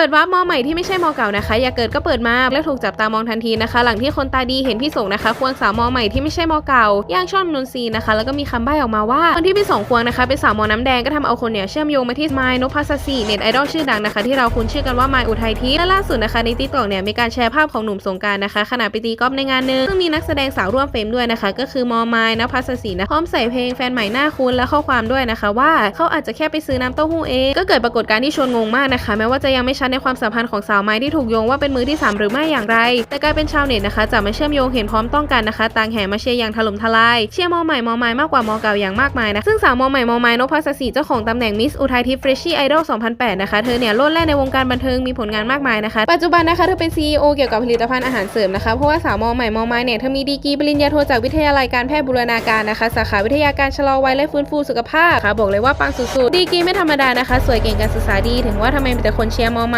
เปิดวาร์ปมอใหม่ที่ไม่ใช่มอเก่านะคะอย่าเกิดก็เปิดมาและถูกจับตามองทันทีนะคะ หลังที่คนตาดีเห็นพี่สงนะคะ ควงสาวมอใหม่ที่ไม่ใช่มอเก่าย่างช่อนนนทรีนะคะ แล้วก็มีคำใบ้ออกมาว่าคนที่พี่สงควงนะคะเป็นสาวมอน้ำแดงก็ทำเอาคนเนี่ยเชื่อมโยงมาที่ไมล์นพัสสีเน็ตไอดอลชื่อดังนะคะ ที่เราคุ้นชื่อกันว่าไมล์อุทัยทิพย์และล่าสุดนะคะในติ๊กต็อกเนี่ยมีการแชร์ภาพของหนุ่มสงการนะคะขณะไปตีกอล์ฟในงานหนึ่งซึ่งมีนักแสดงสาวร่วมเฟรมด้วยนะคะ ก็คือมอไมล์นภัสสีนะพร้อมใส่เพลงแฟนใหม่หน้าคุ้นและข้อความด้วยนะคะ ว่าเขาอาจจะแค่ไปซื้อน้ำเต้าหู้เองก็เกิดปรากฏการณ์ที่ชวนงงมากนะคะ แม้ว่าจะยังไม่ชัดในความสัมพันธ์ของสาวไม้ที่ถูกโยงว่าเป็นมือที่ 3 หรือไม่อย่างไร แต่กลายเป็นชาวเน็ตนะคะจะไมาเชื่อมโยงเห็นพร้อมต้องกันนะคะ ต่างแห่มาเชียร์อย่างถล่มทลาย เชียร์มอใหม่มอไม้มากกว่ามอเก่าอย่างมากมายนะซึ่งสาวมอใหม่มอไม้นพพัสสีเจ้าของตำแหน่งมิสอุทัยทิพย์เฟรชชี่ไอดอล2008 นะคะเธอเนี่ยโลดแล่นในวงการบันเทิงมีผลงานมากมายนะคะ ปัจจุบันนะคะเธอเป็น CEO เกี่ยวกับผลิตภัณฑ์อาหารเสริมนะคะเพราะว่าสาวมอใหม่มอไม้เนี่ยเธอมีดีกรีปริญญาโทจากวิทยาลัยการแพทย์บูรณาการนะคะ สาขาวิทยาการชะลอวัยและฟื้นฟูสุขภาพค่ะบอกเลยว่าปังสุดๆดีกรีไม่ธรรมดานะคะ สวยเก่งการศึกษาดีถึงว่าทำไมมีแต่คนเชียร์มอไม้